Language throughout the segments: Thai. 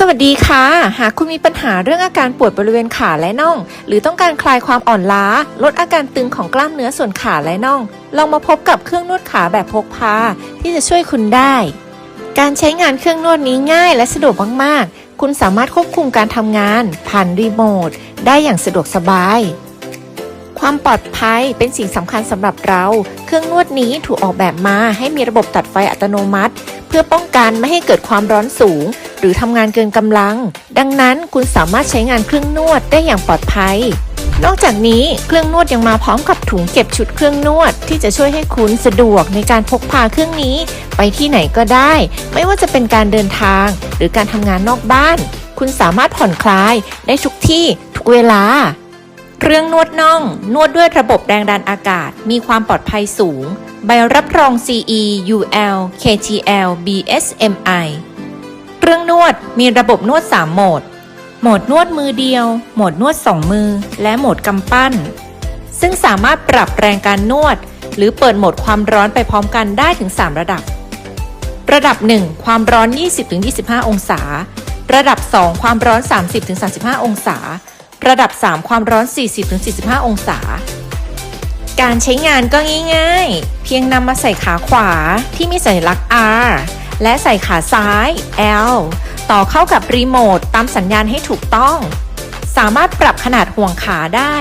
สวัสดีค่ะ หากคุณมีปัญหาเรื่องอาการปวดบริเวณขาและน่อง หรือต้องการคลายความอ่อนล้า ลดอาการตึงของกล้ามเนื้อส่วนขาและน่อง ลองมาพบกับเครื่องนวดขาแบบพกพาที่จะช่วยคุณได้ การใช้งานเครื่องนวดนี้ง่ายและสะดวกมากๆ คุณสามารถควบคุมการทำงาน ผ่านรีโมทได้อย่างสะดวกสบาย ความปลอดภัยเป็นสิ่งสำคัญสำหรับเรา เครื่องนวดนี้ถูกออกแบบมาให้มีระบบตัดไฟอัตโนมัติ เพื่อป้องกันไม่ให้เกิดความร้อนสูง หรือทำงานเกินกำลัง ดังนั้นคุณสามารถใช้งานเครื่องนวดได้อย่างปลอดภัย นอกจากนี้เครื่องนวดยังมาพร้อมกับถุงเก็บชุดเครื่องนวด ที่จะช่วยให้คุณสะดวกในการพกพาเครื่องนี้ ไปที่ไหนก็ได้ ไม่ว่าจะเป็นการเดินทาง หรือการทำงานนอกบ้าน คุณสามารถผ่อนคลายได้ทุกที่ทุกเวลาเครื่องนวดน่อง นวดด้วยระบบแรงดันอากาศ มีความปลอดภัยสูง ใบรับรอง CE UL KTL BSMI เครื่องนวดมีระบบนวด 3 โหมด โหมดนวดมือเดียว โหมดนวด 2 มือ และโหมดกำปั้น ซึ่งสามารถปรับแรงการนวด หรือเปิดโหมดความร้อนไปพร้อมกันได้ถึง 3 ระดับ ระดับ 1 ความร้อน 20-25 องศา ระดับ 2 ความร้อน 30-35 องศา ระดับ 3 ความร้อน 40-45 องศา การใช้งานก็ง่ายๆ เพียงนำมาใส่ขาขวาที่มีสัญลักษณ์ R และใส่ขาซ้าย L ต่อเข้ากับรีโมทตามสัญญาณให้ถูกต้อง สามารถปรับขนาดห่วงขาได้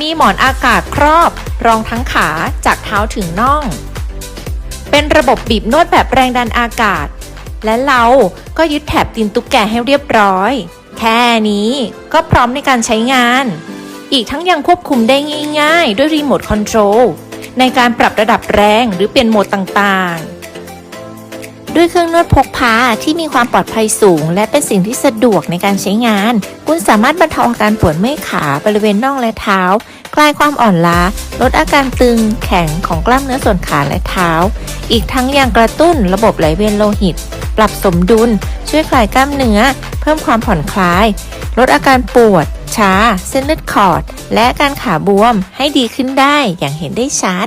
มีหมอนอากาศครอบรองทั้งขาจากเท้าถึงน่อง เป็นระบบบีบนวดแบบแรงดันอากาศ และเราก็ยึดแถบตีนตุ๊กแกให้เรียบร้อย แค่นี้ก็พร้อมในการใช้งาน อีกทั้งยังควบคุมได้ง่าย ๆ ด้วยรีโมทคอนโทรลในการปรับระดับแรงหรือเปลี่ยนโหมดต่างๆ ด้วยเครื่องนวดพกพาที่มีความปลอดภัยสูง และเป็นสิ่งที่สะดวกในการใช้งาน คุณสามารถบรรเทาอาการปวดเมื่อยขาบริเวณน่องและเท้า คลายความอ่อนล้า ลดอาการตึงแข็งของกล้ามเนื้อส่วนขาและเท้า อีกทั้งยังกระตุ้นระบบไหลเวียนโลหิต ปรับสมดุล ช่วยคลายกล้ามเนื้อ เพิ่มความผ่อนคลาย ลดอาการปวดชาเส้นเลือดขอด และการขาบวมให้ดีขึ้นได้อย่างเห็นได้ชัด